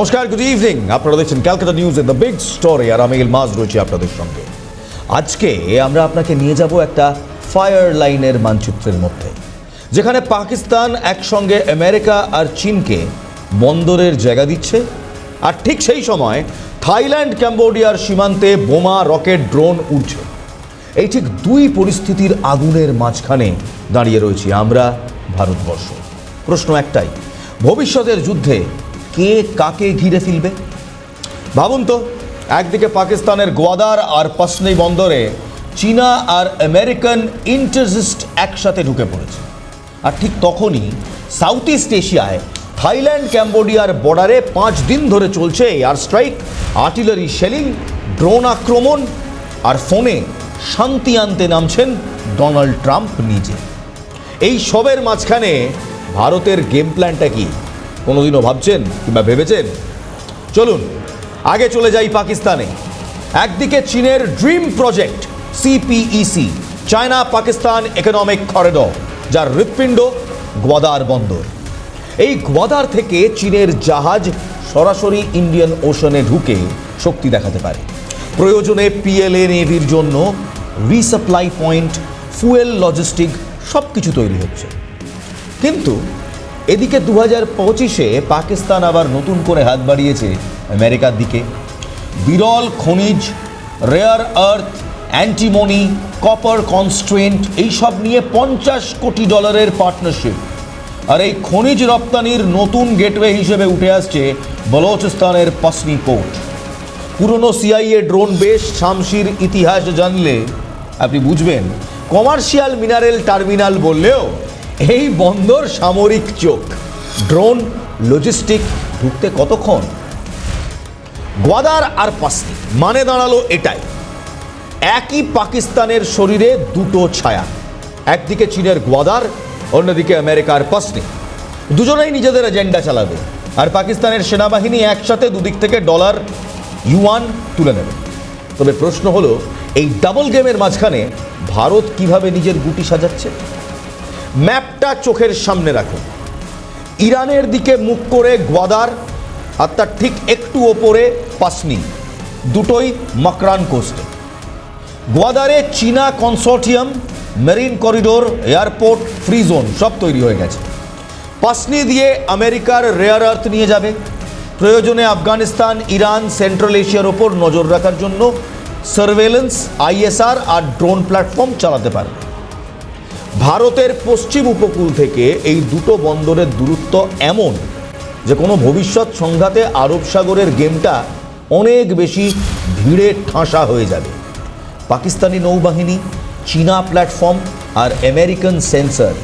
নমস্কার good evening আপনারা দেখছেন ক্যালকাটা নিউজ এর দ্য বিগ স্টোরি আর আমি ইলমাজ রয়েছি আপনাদের সঙ্গে। আজকে আমরা আপনাকে নিয়ে যাব একটা ফায়ার লাইনের মানচিত্রের মধ্যে, যেখানে পাকিস্তান একসঙ্গে আমেরিকা আর চীনকে বন্দরের জায়গা দিচ্ছে, আর ঠিক সেই সময় থাইল্যান্ড, ক্যাম্বোডিয়ার সীমান্তে বোমা, রকেট, ড্রোন উঠছে এই ঠিক দুই পরিস্থিতির আগুনের মাঝখানে দাঁড়িয়ে রয়েছি আমরা ভারতবর্ষ। প্রশ্ন একটাই, ভবিষ্যতের যুদ্ধে কে কাকে ঘিরে ফেলবে? ভাবুন তো, একদিকে পাকিস্তানের গোয়াদার আর পসনি বন্দরে চীনা আর আমেরিকান ইন্টারজিস্ট একসাথে ঢুকে পড়েছে। আর ঠিক তখনই সাউথ ইস্ট এশিয়ায় থাইল্যান্ড, ক্যাম্বোডিয়ার বর্ডারে পাঁচ দিন ধরে চলছে air strike. Artillery shelling, drone আক্রমণ আর ফোনে শান্তি আনতে নামছেন ডোনাল্ড ট্রাম্প নিজে। এই সবের মাঝখানে ভারতের গেম প্ল্যানটা কি? কোনোদিনও ভাবছেন কিংবা ভেবেছেন? চলুন, আগে চলে যাই পাকিস্তানে। একদিকে চীনের dream project CPEC China Pakistan economic corridor যার হৃৎপিণ্ড গোয়াদার বন্দর। এই গোয়াদার থেকে চীনের জাহাজ সরাসরি ইন্ডিয়ান ওশনে ঢুকে শক্তি দেখাতে পারে। প্রয়োজনে পিএলএ নেভির জন্য রিসাপ্লাই পয়েন্ট ফুয়েল লজিস্টিক সব কিছু তৈরি হচ্ছে। কিন্তু এদিকে দু হাজার পঁচিশে পাকিস্তান আবার নতুন করে হাত বাড়িয়েছে আমেরিকার দিকে। বিরল খনিজ rare earth antimony copper constraint এইসব নিয়ে পঞ্চাশ কোটি ডলারের পার্টনারশিপ আর এই খনিজ রপ্তানির নতুন গেটওয়ে হিসেবে উঠে আসছে বলোচিস্তানের পাসনি পোর্ট পুরনো সিআইএ ড্রোন বেশ শামশির ইতিহাস জানলে আপনি বুঝবেন। কমার্শিয়াল মিনারেল টার্মিনাল বললেও এই বন্দর সামরিক চোখ। ড্রোন লজিস্টিক ঢুকতে কতক্ষণ? গোয়াদার আর পাসনি মানে দাঁড়াল এটাই। একই পাকিস্তানের শরীরে দুটো ছায়া। একদিকে চীনের গোয়াদার, অন্যদিকে আমেরিকার পাসনি। দুজনেই নিজেদের এজেন্ডা চালাবে। আর পাকিস্তানের সেনাবাহিনী একসাথে দুদিক থেকে ডলার ইউয়ান তুলে নেবে। তবে প্রশ্ন হলো, এই ডাবল গেমের মাঝখানে ভারত কীভাবে নিজের গুটি সাজাচ্ছে? ম্যাপটা চোখের সামনে রাখুন। ইরানের দিকে মুখ করে গোয়াদার, আর তার ঠিক একটু ওপরে পাসনি, দুটোই মকরান কোস্টে। গোয়াদারে চীনা consortium, marine corridor, airport, free zone সব তৈরি হয়ে গেছে। পাসনি দিয়ে আমেরিকার রেয়ার আর্থ নিয়ে যাবে। প্রয়োজনে আফগানিস্তান, ইরান, সেন্ট্রাল এশিয়ার ওপর নজর রাখার জন্য সার্ভেলেন্স, আইএসআর আর ড্রোন প্ল্যাটফর্ম চালাতে পারবে ভারতের পশ্চিম উপকূল থেকে এই দুটো বন্দরের দূরত্ব এমন যে কোনো ভবিষ্যৎ সংঘাতে আরব সাগরের গেমটা অনেক বেশি ভিড়ে ঠাঁসা হয়ে যাবে। পাকিস্তানি নৌবাহিনী, চীনা প্ল্যাটফর্ম আর আমেরিকান সেন্সর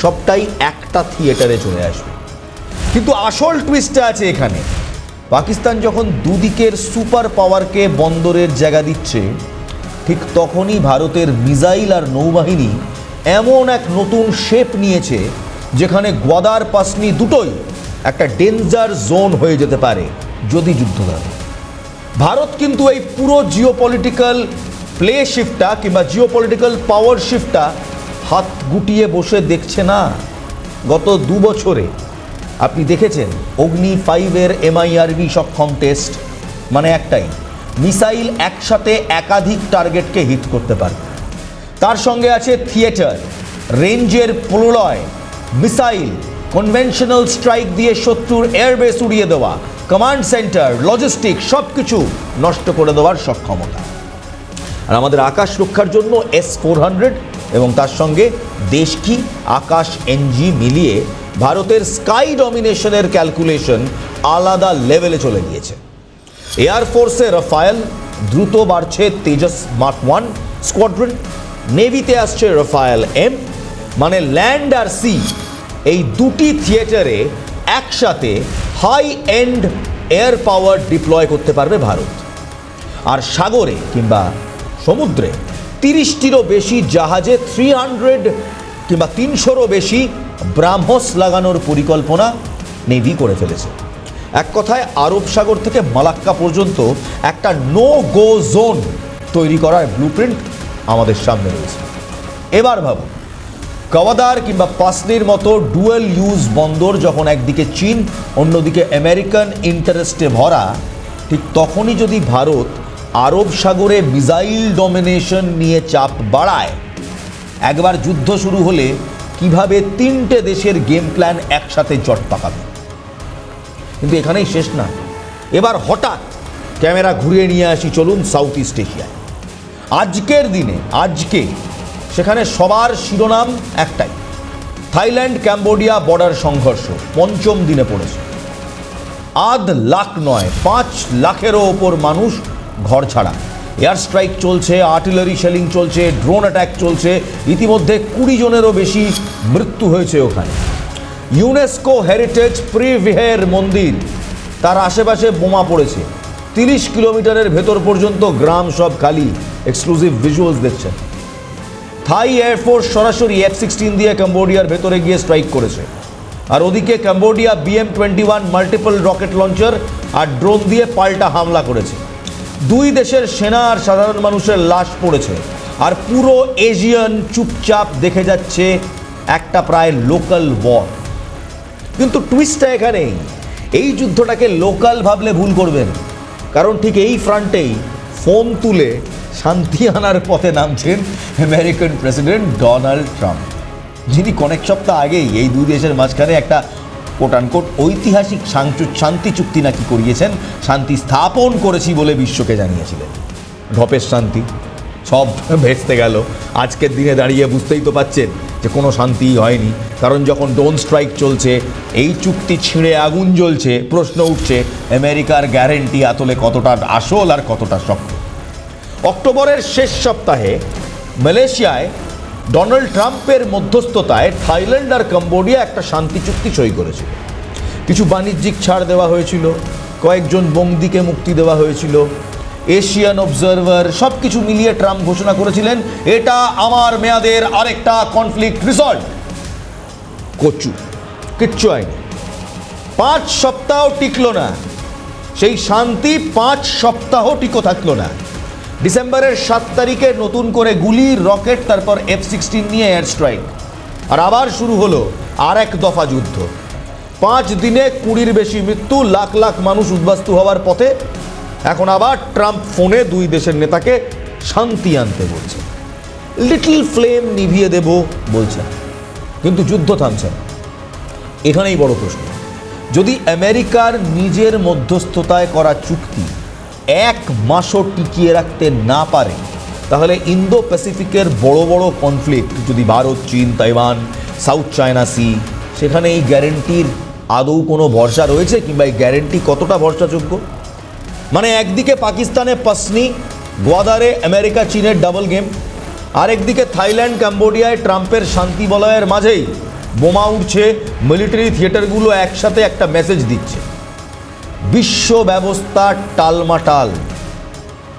সবটাই একটা থিয়েটারে চলে আসবে। কিন্তু আসল টুইস্টটা আছে এখানে। পাকিস্তান যখন দুদিকের সুপার পাওয়ারকে বন্দরের জায়গা দিচ্ছে, ঠিক তখনই ভারতের মিসাইল আর নৌবাহিনী এমন এক নতুন শেপ নিয়েছে যেখানে গোয়াদার পাসনি দুটোই একটা ডেঞ্জার জোন হয়ে যেতে পারে যদি যুদ্ধ ধরে ভারত কিন্তু এই পুরো জিও পলিটিক্যাল প্লে শিফটটা কিংবা জিও পলিটিক্যাল পাওয়ার শিফটটা হাত গুটিয়ে বসে দেখছে না। গত দু বছরে আপনি দেখেছেন, অগ্নি ফাইভের এমআইআরবি সক্ষম টেস্ট মানে একটাই, মিসাইল একসাথে একাধিক টার্গেটকে হিট করতে পারে তার সঙ্গে আছে থিয়েটার, রেঞ্জের প্রলয় মিসাইল, কনভেনশনাল স্ট্রাইক দিয়ে শত্রুর এয়ারবেস উড়িয়ে দেওয়া, কমান্ড সেন্টার, লজিস্টিক সব কিছু নষ্ট করে দেওয়ার সক্ষমতা। আর আমাদের আকাশ রক্ষার জন্য এস ফোর হান্ড্রেড এবং তার সঙ্গে দেশ কি? আকাশ এনজি মিলিয়ে ভারতের স্কাই ডমিনেশনের ক্যালকুলেশন আলাদা লেভেলে চলে গিয়েছে। এয়ারফোর্সে রাফায়েল, দ্রুত বাড়ছে তেজস মার্ক ওয়ান স্কোয়াড্রন নেভিতে আসছে রফায়েল এম মানে ল্যান্ড আর সি। এই দুটি থিয়েটারে একসাথে high end air power deploy করতে পারবে ভারত। আর সাগরে কিংবা সমুদ্রে তিরিশটিরও বেশি জাহাজে থ্রি হান্ড্রেড কিংবা তিনশোরও বেশি ব্রাহ্মস লাগানোর পরিকল্পনা নেভি করে ফেলেছে। এক কথায় আরব সাগর থেকে মালাক্কা পর্যন্ত একটা নো গো জোন তৈরি করার ব্লুপ্রিন্ট আমাদের সামনে রয়েছে। এবার ভাবুন কওয়াদার কিংবা পাসনির মতো ডুয়েল ইউজ বন্দর যখন একদিকে চীন, অন্যদিকে আমেরিকান ইন্টারেস্টে ভরা, ঠিক তখনই যদি ভারত আরব সাগরে মিসাইল ডমিনেশন নিয়ে চাপ বাড়ায়, একবার যুদ্ধ শুরু হলে কীভাবে তিনটে দেশের গেম প্ল্যান একসাথে জট পাকাবে? কিন্তু এখানেই শেষ না। এবার হঠাৎ ক্যামেরা ঘুরিয়ে নিয়ে আসি, চলুন সাউথ ইস্ট এশিয়ায়। আজকের দিনে, আজকে, সেখানে সবার শিরোনাম একটাই। থাইল্যান্ড, ক্যাম্বোডিয়া বর্ডার সংঘর্ষ, পঞ্চম দিনে পড়েছে। আধ লাখ নয়, পাঁচ লাখেরও ওপর মানুষ ঘর ছাড়া। এয়ার স্ট্রাইক চলছে, আর্টিলারি শেলিং চলছে, ড্রোন অ্যাটাক চলছে, ইতিমধ্যে কুড়ি জনেরও বেশি মৃত্যু হয়েছে ওখানে। ইউনেস্কো হেরিটেজ প্রিভিহের মন্দির, তার আশেপাশে বোমা পড়েছে। তিরিশ কিলোমিটারের ভেতর পর্যন্ত গ্রাম সব খালি। এক্সক্লুসিভ ভিজুয়ালস দেখছেন। থাই এয়ারফোর্স সরাসরি এফ সিক্সটিন দিয়ে কম্বোডিয়ার ভেতরে গিয়ে স্ট্রাইক করেছে। আর ওদিকে Cambodia BM twenty one multiple rocket launcher আর ড্রোন দিয়ে পাল্টা হামলা করেছে। দুই দেশের সেনা আর সাধারণ মানুষের লাশ পড়েছে। আর পুরো এশিয়ান চুপচাপ দেখে যাচ্ছে একটা প্রায় লোকাল ওয়ার কিন্তু টুইস্টটা এখানেই। এই যুদ্ধটাকে লোকাল ভাবলে ভুল করবেন। কারণ ঠিক এই ফ্রন্টেই ফোন তুলে শান্তি আনার পথে নামছেন আমেরিকান প্রেসিডেন্ট ডোনাল্ড ট্রাম্প যিনি কয়েক সপ্তাহ আগেই এই দুই দেশের মাঝখানে একটা কোটানকোট ঐতিহাসিক শান্তু- চুক্তি নাকি করিয়েছেন, শান্তি স্থাপন করেছি বলে বিশ্বকে জানিয়েছিলেন। ঢপের শান্তি, সব ভেস্তে গেল। আজকের দিনে দাঁড়িয়ে বুঝতেই তো পাচ্ছেন যে কোনো শান্তিই হয়নি। কারণ যখন ডোন স্ট্রাইক চলছে, এই চুক্তি ছিঁড়ে আগুন জ্বলছে, প্রশ্ন উঠছে, আমেরিকার গ্যারেন্টি আতলে কতটা আসল আর কতটা শক্ত। অক্টোবরের শেষ সপ্তাহে মালয়েশিয়ায় ডোনাল্ড ট্রাম্পের মধ্যস্থতায় থাইল্যান্ড আর কম্বোডিয়া একটা শান্তি চুক্তি সই করেছিল। কিছু বাণিজ্যিক ছাড় দেওয়া হয়েছিল, কয়েকজন বন্দিকে মুক্তি দেওয়া হয়েছিল। এশিয়ান অবজারভার সব কিছু মিলিয়ে ট্রাম্প ঘোষণা করেছিলেন, এটা আমার মেয়াদের আরেকটা কনফ্লিক্ট রিসল্ট। কচু, কিচ্ছু হয়নি। পাঁচ সপ্তাহ টিকলো না। সেই শান্তি পাঁচ সপ্তাহ টিকো থাকল না। ডিসেম্বরের সাত তারিখে নতুন করে গুলি, রকেট, তারপর এফ সিক্সটিন নিয়ে এয়ার স্ট্রাইক আর আবার শুরু হলো আর এক দফা যুদ্ধ। পাঁচ দিনে কুড়ির বেশি মৃত্যু, লাখ লাখ মানুষ উদ্বাস্তু হওয়ার পথে এখন আবার ট্রাম্প ফোনে দুই দেশের নেতাকে শান্তি আনতে বলছে লিটল ফ্লেম নিভিয়ে দেব বলছেন। কিন্তু যুদ্ধ থামছে না। এখানেই বড় প্রশ্ন। যদি আমেরিকার নিজের মধ্যস্থতায় করা চুক্তি এক মাসও টিকিয়ে রাখতে না পারে। তাহলে ইন্দো প্যাসিফিকের বড় বড় কনফ্লিক্ট যদি ভারত, চীন, তাইওয়ান, সাউথ চায়না, সি সেখানে এই গ্যারেন্টির আদৌ কোনো ভরসা রয়েছে কিংবা এই গ্যারেন্টি কতটা ভরসাযোগ্য? মানে একদিকে পাকিস্তানে পাসনি, গোয়াদারে আমেরিকা, চীনের ডাবল গেম আরেকদিকে থাইল্যান্ড, কম্বোডিয়ায় ট্রাম্পের শান্তি বলয়ের মাঝেই বোমা উঠছে মিলিটারি থিয়েটারগুলো একসাথে একটা মেসেজ দিচ্ছে। বিশ্ব ব্যবস্থা টালমাটাল।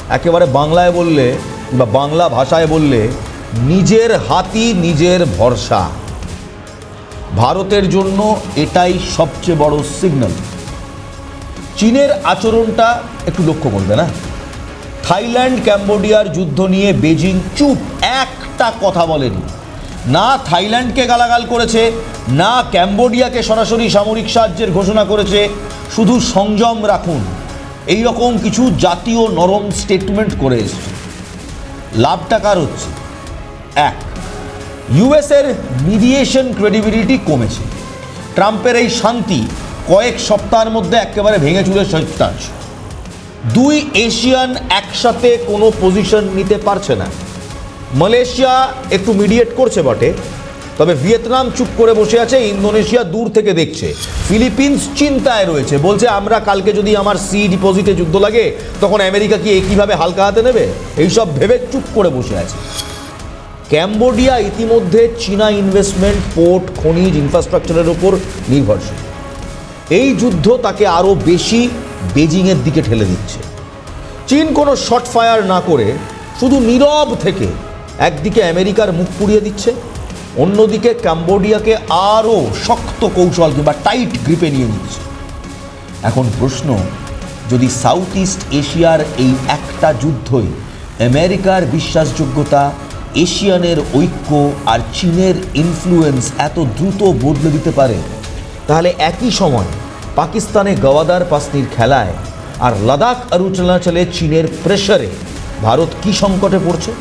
একেবারে বাংলায় বললে বা বাংলা ভাষায় বললে নিজের হাতি, নিজের ভরসা। ভারতের জন্য এটাই সবচেয়ে বড় সিগন্যাল চীনের আচরণটা একটু লক্ষ্য করবে না? থাইল্যান্ড, ক্যাম্বোডিয়ার যুদ্ধ নিয়ে বেজিং চুপ একটা কথা বলেনি। না থাইল্যান্ডকে গালাগাল করেছে, না ক্যাম্বোডিয়াকে সরাসরি সামরিক সাহায্যের ঘোষণা করেছে শুধু সংযম রাখুন। এই রকম কিছু জাতীয় নরম স্টেটমেন্ট করে এসছে। লাভটা কার হচ্ছে এক ইউএসের মিডিয়েশন ক্রেডিবিলিটি কমেছে। ট্রাম্পের এই শান্তি কয়েক সপ্তাহের মধ্যে একেবারে ভেঙে চুরে সত্যাংশ দুই, এশিয়ান একসাথে কোনো পজিশন নিতে পারছে না। মালয়েশিয়া একটু মিডিয়েট করছে বটে। তবে ভিয়েতনাম চুপ করে বসে আছে, ইন্দোনেশিয়া দূর থেকে দেখছে। ফিলিপিন্স চিন্তায় রয়েছে, বলছে, আমরা কালকে যদি আমার সি ডিপোজিটে যুদ্ধ লাগে, তখন আমেরিকা কি একইভাবে হালকা হাতে নেবে? এইসব ভেবে চুপ করে বসে আছে। ক্যাম্বোডিয়া ইতিমধ্যে চীনা ইনভেস্টমেন্ট পোর্ট খনিজ ইনফ্রাস্ট্রাকচারের ওপর নির্ভরশীল। এই যুদ্ধ তাকে আরও বেশি বেজিংয়ের দিকে ঠেলে দিচ্ছে। চীন কোনো শর্ট ফায়ার না করে, শুধু নীরব থেকে একদিকে আমেরিকার মুখ পুড়িয়ে দিচ্ছে। অন্যদিকে ক্যাম্বোডিয়াকে আরও শক্ত কৌশল কিংবা টাইট গ্রিপে নিয়ে নিচ্ছে এখন প্রশ্ন, যদি সাউথ ইস্ট এশিয়ার এই একটা যুদ্ধই আমেরিকার বিশ্বাসযোগ্যতা, এশিয়ানের ঐক্য আর চীনের ইনফ্লুয়েন্স এত দ্রুত বদলে দিতে পারে, তাহলে একই সময় পাকিস্তানে গওয়াদার পাসনির খেলায় আর লাদাখ অরুণাচলে চীনের প্রেশারে ভারত কি সংকটে পড়ছে?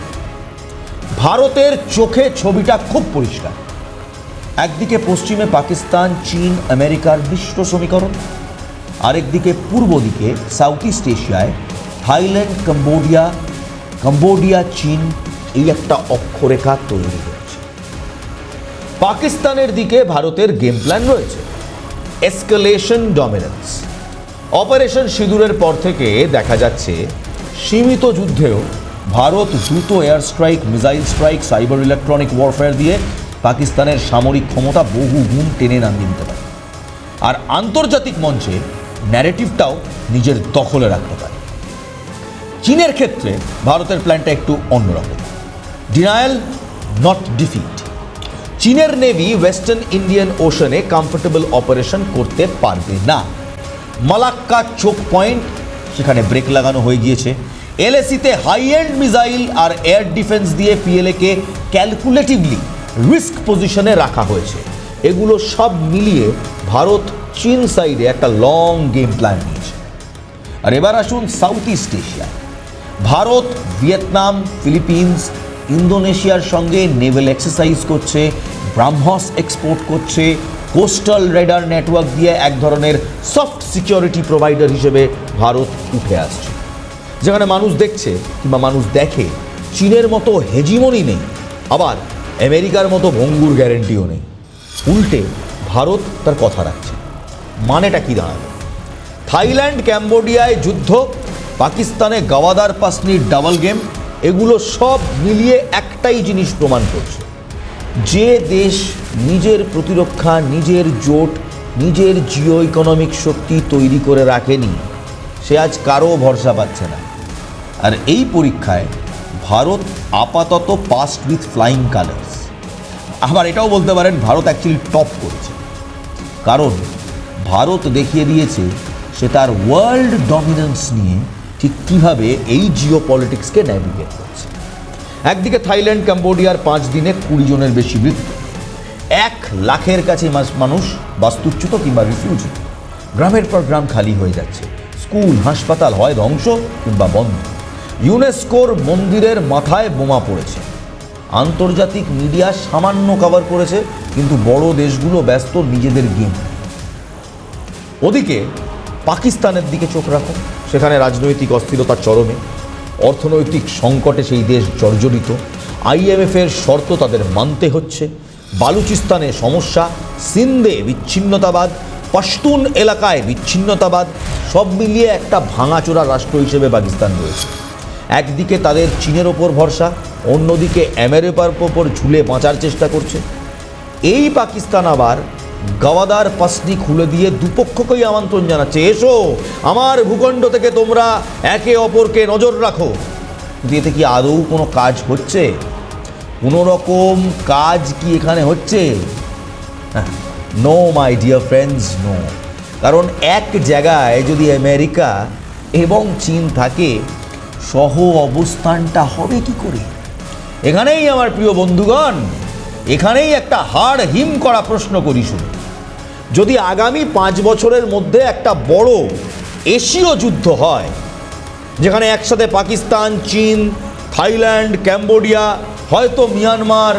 ভারতের চোখে ছবিটা খুব পরিষ্কার। একদিকে পশ্চিমে পাকিস্তান, চীন, আমেরিকার মিশ্র সমীকরণ, আরেকদিকে পূর্ব দিকে সাউথ ইস্ট এশিয়ায় থাইল্যান্ড, কম্বোডিয়া কম্বোডিয়া, চীন এই একটা অক্ষরেখা তৈরি হয়েছে। পাকিস্তানের দিকে ভারতের গেম প্ল্যান রয়েছে। এসকালেশন ডমিনেন্স অপারেশন সিঁদুরের পর থেকে দেখা যাচ্ছে সীমিত যুদ্ধেও ভারত দ্রুত air strike missile strike cyber electronic warfare দিয়ে পাকিস্তানের সামরিক ক্ষমতা বহু গুণ টেনে নামিয়ে দিতে পারে। আর আন্তর্জাতিক মঞ্চে ন্যারেটিভটাও নিজের দখলে রাখতে পারে। চীনের ক্ষেত্রে ভারতের প্ল্যানটা একটু অন্যরকম। ডিনায়াল নট ডিফিট চীনের নেভি ওয়েস্টার্ন ইন্ডিয়ান ওশনে কমফোর্টেবল অপারেশন করতে পারবে না। মালাক্কা চোক পয়েন্ট সেখানে ব্রেক লাগানো হয়ে গিয়েছে। এলএসিতে হাই এন্ড মিসাইল আর এয়ার ডিফেন্স দিয়ে পিএলএকে ক্যালকুলেটিভলি রিস্ক পজিশনে রাখা হয়েছে। এগুলো সব মিলিয়ে ভারত চীন সাইডে একটা লং গেম প্ল্যান নিয়েছে। আর এবার আসুন south east Asia Bharat, Vietnam, Philippines, ইন্দোনেশিয়ার সঙ্গে নেভেল এক্সারসাইজ করছে, ব্রাহ্মস এক্সপোর্ট করছে কোস্টাল রেডার নেটওয়ার্ক দিয়ে এক ধরনের সফট সিকিউরিটি প্রোভাইডার হিসেবে ভারত উঠে আসছে। যেখানে মানুষ দেখছে কিংবা মানুষ দেখে, চীনের মতো হেজিমনি নেই। আবার আমেরিকার মতো ভঙ্গুর গ্যারেন্টিও নেই। উল্টে ভারত তার কথা রাখছে। মানেটা কি দাঁড়াবে থাইল্যান্ড, ক্যাম্বোডিয়ায় যুদ্ধ, পাকিস্তানে গাওয়াদার পাসনির ডাবল গেম, এগুলো সব মিলিয়ে একটাই জিনিস প্রমাণ করছে। যে দেশ নিজের প্রতিরক্ষা, নিজের জোট, নিজের জিও ইকোনমিক শক্তি তৈরি করে রাখেনি, সে আজ কারও ভরসা পাচ্ছে না। আর এই পরীক্ষায় ভারত আপাতত পাস্ট উইথ ফ্লাইং কালার্স আবার এটাও বলতে পারেন, ভারত অ্যাকচুয়ালি টপ করেছে। কারণ ভারত দেখিয়ে দিয়েছে সে তার ওয়ার্ল্ড ডমিনেন্স নিয়ে ঠিক কীভাবে এই জিও পলিটিক্সকে ন্যাভিগেট করছে। একদিকে থাইল্যান্ড কম্বোডিয়ার পাঁচ দিনে কুড়ি জনের বেশি মৃত্যু। এক লাখের কাছে মানুষ বাস্তুচ্যুত কিংবা রিফিউজি গ্রামের পর গ্রাম খালি হয়ে যাচ্ছে। স্কুল, হাসপাতাল হয় ধ্বংস কিংবা বন্ধ। ইউনেস্কোর মন্দিরের মাথায় বোমা পড়েছে। আন্তর্জাতিক মিডিয়া সামান্য কভার করেছে, কিন্তু বড় দেশগুলো ব্যস্ত নিজেদের গেম ওদিকে, পাকিস্তানের দিকে চোখ রাখো, সেখানে রাজনৈতিক অস্থিরতার চরমে। অর্থনৈতিক সংকটে সেই দেশ জর্জরিত। আইএমএফের শর্ত তাদের মানতে হচ্ছে। বালুচিস্তানে সমস্যা, সিন্ধে বিচ্ছিন্নতাবাদ, পশতুন এলাকায় বিচ্ছিন্নতাবাদ, সব মিলিয়ে একটা ভাঙাচোরা রাষ্ট্র হিসেবে পাকিস্তান রয়েছে। একদিকে তাদের চীনের ওপর ভরসা, অন্যদিকে আমেরিকার ওপর ঝুলে বাঁচার চেষ্টা করছে। এই পাকিস্তান আবার গাওয়াদার পাসনি খুলে দিয়ে দুপক্ষকেই আমন্ত্রণ জানাচ্ছে। এসো, আমার ভূখণ্ড থেকে তোমরা একে অপরকে নজর রাখো। এতে কি আদৌ কোনো কাজ হচ্ছে? কোনো রকম কাজ কি এখানে হচ্ছে? No my dear friends no কারণ এক জায়গায় যদি আমেরিকা এবং চীন থাকে সহ অবস্থানটা হবে কি করে? এখানেই আমার প্রিয় বন্ধুগণ, এখানেই একটা হাড় হিম করা প্রশ্ন করি শুধু যদি আগামী পাঁচ বছরের মধ্যে একটা বড় এশীয় যুদ্ধ হয়, যেখানে একসাথে পাকিস্তান, চীন, থাইল্যান্ড, ক্যাম্বোডিয়া, হয়তো মিয়ানমার,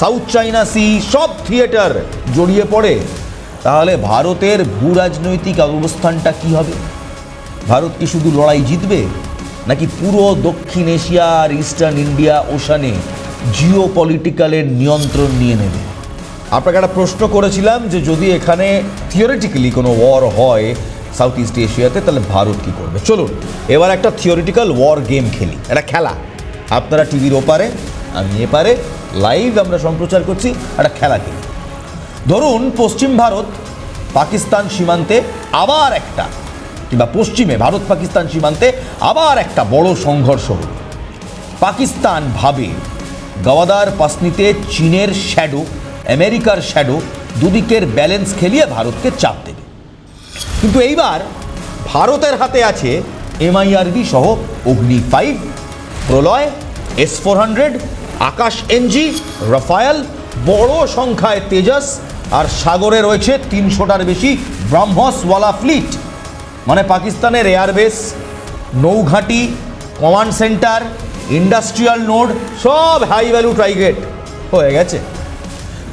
সাউথ চাইনা, সি, সব থিয়েটার জড়িয়ে পড়ে, তাহলে ভারতের ভূ রাজনৈতিক অবস্থানটা কি হবে? ভারত কি শুধু লড়াই জিতবে? নাকি পুরো দক্ষিণ এশিয়া আর ইস্টার্ন ইন্ডিয়া ওশানে জিও পলিটিক্যালের নিয়ন্ত্রণ নিয়ে নেবে? আপনাকে একটা প্রশ্ন করেছিলাম যে যদি এখানে থিওরিটিক্যালি কোনো ওয়ার হয় সাউথ ইস্ট এশিয়াতে তাহলে ভারত কি করবে? চলুন, এবার একটা থিওরিটিক্যাল ওয়ার গেম খেলি, একটা খেলা। আপনারা টিভির ওপারে, আমি এপারে লাইভ আমরা সম্প্রচার করছি, একটা খেলা খেলি। ধরুন, পশ্চিম ভারত পাকিস্তান সীমান্তে আবার একটা কিংবা পশ্চিমে ভারত পাকিস্তান সীমান্তে আবার একটা বড় সংঘর্ষ হলো। পাকিস্তান ভাবে গাওয়াদার পাসনিতে চীনের শ্যাডো, আমেরিকার শ্যাডো দুদিকের ব্যালেন্স খেলিয়ে ভারতকে চাপ দেবে। কিন্তু এইবার ভারতের হাতে আছে এমআইআরবি সহ Agni five Pralay, S four hundred, Akash NG, Rafale, বড় সংখ্যায় তেজাস, আর সাগরে রয়েছে তিনশোটার বেশি ব্রাহ্মসওয়ালা ফ্লিট। মানে পাকিস্তানের এয়ারবেস, নৌঘাঁটি কমান্ড সেন্টার ইন্ডাস্ট্রিয়াল নোড সব হাই ভ্যালু ট্রাইগেট হয়ে গেছে।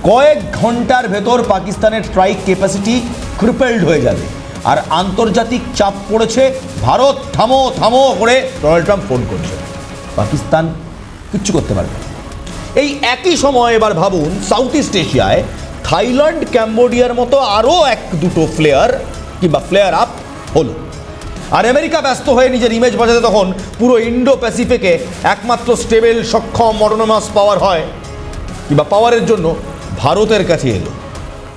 কয়েক ঘণ্টার ভেতর পাকিস্তানের স্ট্রাইক ক্যাপাসিটি ক্রিপেলড হয়ে যাবে। আর আন্তর্জাতিক চাপ পড়েছে, ভারত থামো থামো করে ডোনাল্ড ট্রাম্প ফোন করছে। পাকিস্তান কিচ্ছু করতে পারবে। এই একই সময় এবার ভাবুন সাউথ ইস্ট এশিয়ায় থাইল্যান্ড ক্যাম্বোডিয়ার মতো আরও এক দুটো ফ্লেয়ার কিংবা ফ্লেয়ার আপ হলো। আর আমেরিকা ব্যস্ত হয়ে নিজের ইমেজ বাজাতে তখন পুরো ইন্ডো প্যাসিফিকে একমাত্র স্টেবেল সক্ষম অটোনোমাস পাওয়ার হয়। কিংবা পাওয়ারের জন্য ভারতের কাছে এলো।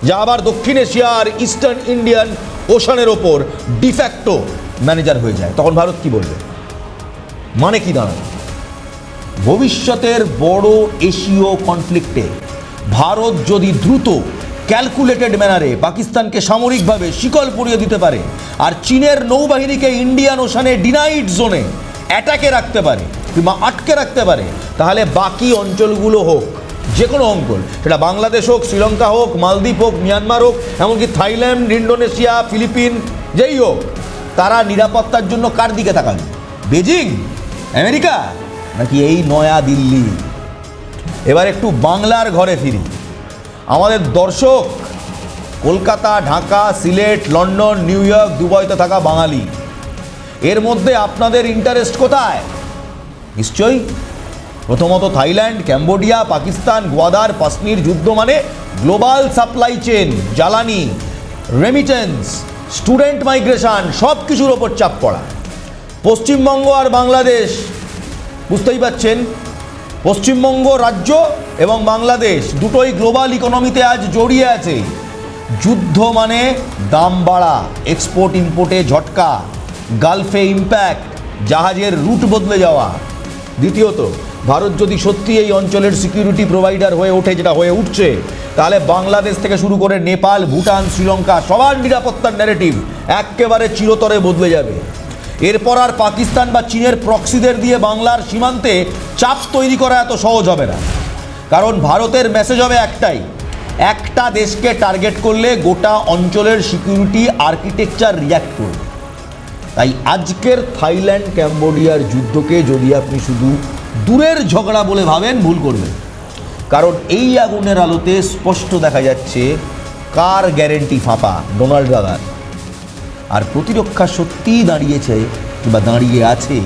যা আবার দক্ষিণ এশিয়া আর ইস্টার্ন ইন্ডিয়ান ওশানের ওপর ডিফ্যাক্টো ম্যানেজার হয়ে যায়। তখন ভারত কি বলবে? মানে কি দাঁড়ায় ভবিষ্যতের বড় এশীয় কনফ্লিক্টে ভারত যদি দ্রুত ক্যালকুলেটেড ম্যানারে পাকিস্তানকে সামরিকভাবে শিকল পরিয়ে দিতে পারে। আর চীনের নৌবাহিনীকে ইন্ডিয়ান ওশানে ডিনাইট জোনে অ্যাটাকে রাখতে পারে, কিংবা আটকে রাখতে পারে। তাহলে বাকি অঞ্চলগুলো হোক যে কোনো অঞ্চল, সেটা বাংলাদেশ হোক, শ্রীলঙ্কা হোক, মালদ্বীপ হোক, মিয়ানমার হোক, এমনকি থাইল্যান্ড ইন্ডোনেশিয়া ফিলিপিন, যেই হোক, তারা নিরাপত্তার জন্য কার দিকে তাকাবে? বেজিং? আমেরিকা? নাকি এই নয়া দিল্লি? এবার একটু বাংলার ঘরে ফিরি। আমাদের দর্শক, Kolkata, Dhaka, Sylhet, London, New York, দুবাইতে থাকা বাঙালি। এর মধ্যে আপনাদের ইন্টারেস্ট কোথায়? নিশ্চয়ই? প্রথমত থাইল্যান্ড, ক্যাম্বোডিয়া, পাকিস্তান, গোয়াদার পাসনির যুদ্ধ মানে গ্লোবাল সাপ্লাই চেন জ্বালানি রেমিটেন্স স্টুডেন্ট মাইগ্রেশন সব কিছুর ওপর চাপ পড়া। পশ্চিমবঙ্গ আর বাংলাদেশ, বুঝতেই পাচ্ছেন? পশ্চিমবঙ্গ রাজ্য এবং বাংলাদেশ দুটোই গ্লোবাল ইকোনমিতে আজ জড়িয়ে আছে। যুদ্ধ মানে দাম বাড়া এক্সপোর্ট ইম্পোর্টে ঝটকা, গালফে ইম্প্যাক্ট জাহাজের রুট বদলে যাওয়া। দ্বিতীয়ত, ভারত যদি সত্যি এই অঞ্চলের সিকিউরিটি প্রোভাইডার হয়ে ওঠে, যেটা হয়ে উঠছে, তাহলে বাংলাদেশ থেকে শুরু করে নেপাল, ভুটান, শ্রীলঙ্কা সবার নিরাপত্তার ন্যারেটিভ একেবারে চিরতরে বদলে যাবে। এরপর আর পাকিস্তান বা চীনের প্রক্সিদের দিয়ে বাংলার সীমান্তে চাপ তৈরি করা এত সহজ হবে না। কারণ ভারতের মেসেজ হবে একটাই, একটা দেশকে টার্গেট করলে গোটা অঞ্চলের সিকিউরিটি আর্কিটেকচার রিয়াক্ট করবে। তাই আজকের থাইল্যান্ড ক্যাম্বোডিয়ার যুদ্ধকে যদি আপনি শুধু দূরের ঝগড়া বলে ভাবেন, ভুল করবেন। কারণ এই আগুনের আলোতে স্পষ্ট দেখা যাচ্ছে কার গ্যারেন্টি ফাঁপা, ডোনাল্ড দাদার আর প্রতিরক্ষা সত্যিই দাঁড়িয়েছে কিংবা দাঁড়িয়ে আছে।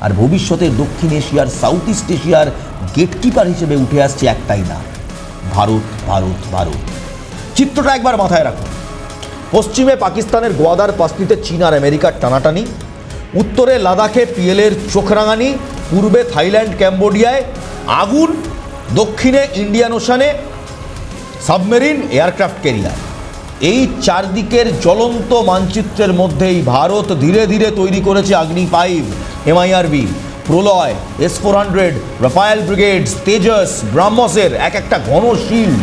আর ভবিষ্যতে দক্ষিণ এশিয়ার সাউথ ইস্ট এশিয়ার গেটকিপার হিসেবে উঠে আসছে একটাই না ভারত ভারত ভারত। চিত্রটা একবার মাথায় রাখুন। পশ্চিমে পাকিস্তানের গোয়াদার পাসনিতে চীন আর আমেরিকার টানাটানি, উত্তরে লাদাখে পিএলের চোখরাঙানি, পূর্বে থাইল্যান্ড, ক্যাম্বোডিয়ায় আগুন, দক্ষিণে ইন্ডিয়ান ওশানে সাবমেরিন এয়ারক্রাফট ক্যারিয়ার। এই চারদিকের জ্বলন্ত মানচিত্রের মধ্যেই ভারত ধীরে ধীরে তৈরি করেছে Agni five MIRV Pralay S four hundred Rafale brigades Tejas ব্রাহ্মসের এক একটা ঘন শিল্ড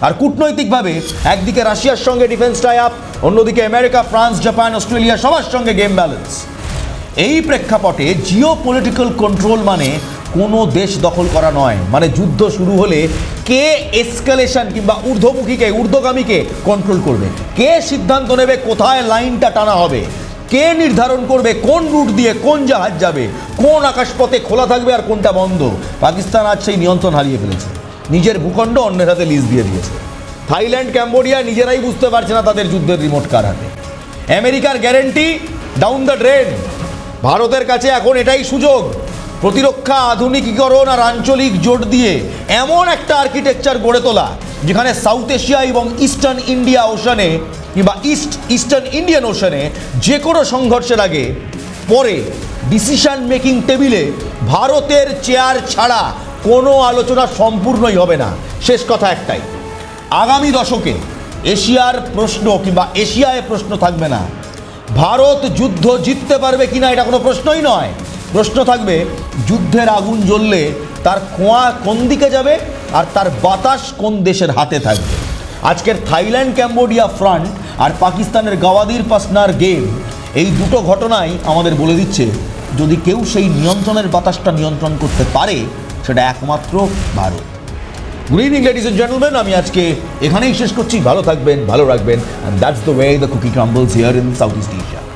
আর কূটনৈতিকভাবে একদিকে রাশিয়ার সঙ্গে ডিফেন্স টাই আপ অন্যদিকে আমেরিকা ফ্রান্স জাপান অস্ট্রেলিয়া সবার সঙ্গে গেম ব্যালেন্স এই প্রেক্ষাপটে জিও পলিটিক্যাল কন্ট্রোল মানে কোনো দেশ দখল করা নয়। মানে যুদ্ধ শুরু হলে কে এসকালেশন কিংবা ঊর্ধ্বমুখীকে, ঊর্ধ্বগামীকে কন্ট্রোল করবে? কে সিদ্ধান্ত নেবে কোথায় লাইনটা টানা হবে? কে নির্ধারণ করবে কোন রুট দিয়ে কোন জাহাজ যাবে? কোন আকাশপথে খোলা থাকবে আর কোনটা বন্ধ? পাকিস্তান আজ সেই নিয়ন্ত্রণ হারিয়ে ফেলেছে। নিজের ভূখণ্ড অন্যের হাতে লিজ দিয়ে দিয়েছে। থাইল্যান্ড, ক্যাম্বোডিয়া নিজেরাই বুঝতে পারছে না তাদের যুদ্ধের রিমোট কার হাতে। আমেরিকার গ্যারেন্টি ডাউন দ্য ড্রেন ভারতের কাছে এখন এটাই সুযোগ। প্রতিরক্ষা, আধুনিকীকরণ আর আঞ্চলিক জোট দিয়ে এমন একটা আর্কিটেকচার গড়ে তোলা, যেখানে সাউথ এশিয়া এবং ইস্টার্ন ইন্ডিয়া ওশানে কিংবা ইস্ট ইস্টার্ন ইন্ডিয়ান ওশানে যে কোনো সংঘর্ষের আগে, পরে ডিসিশন মেকিং টেবিলে ভারতের চেয়ার ছাড়া কোনো আলোচনা সম্পূর্ণই হবে না। শেষ কথা একটাই, আগামী দশকে এশিয়ার প্রশ্ন কিংবা এশিয়ায় প্রশ্ন থাকবে না। ভারত যুদ্ধ জিততে পারবে কিনা এটা কোনো প্রশ্নই নয়। প্রশ্ন থাকবে, যুদ্ধের আগুন জ্বললে তার কোয়া কোন দিকে যাবে আর তার বাতাস কোন দেশের হাতে থাকবে? আজকের থাইল্যান্ড, ক্যাম্বোডিয়া ফ্রন্ট আর পাকিস্তানের গাওয়াদির পাসনার গেম, এই দুটো ঘটনাই আমাদের বলে দিচ্ছে, যদি কেউ সেই নিয়ন্ত্রণের বাতাসটা নিয়ন্ত্রণ করতে পারে, সেটা একমাত্র Bharat. Good evening ladies and gentleman আমি আজকে এখানেই শেষ করছি। ভালো থাকবেন, ভালো রাখবেন and that's the way the cookie crumbles here in south east Asia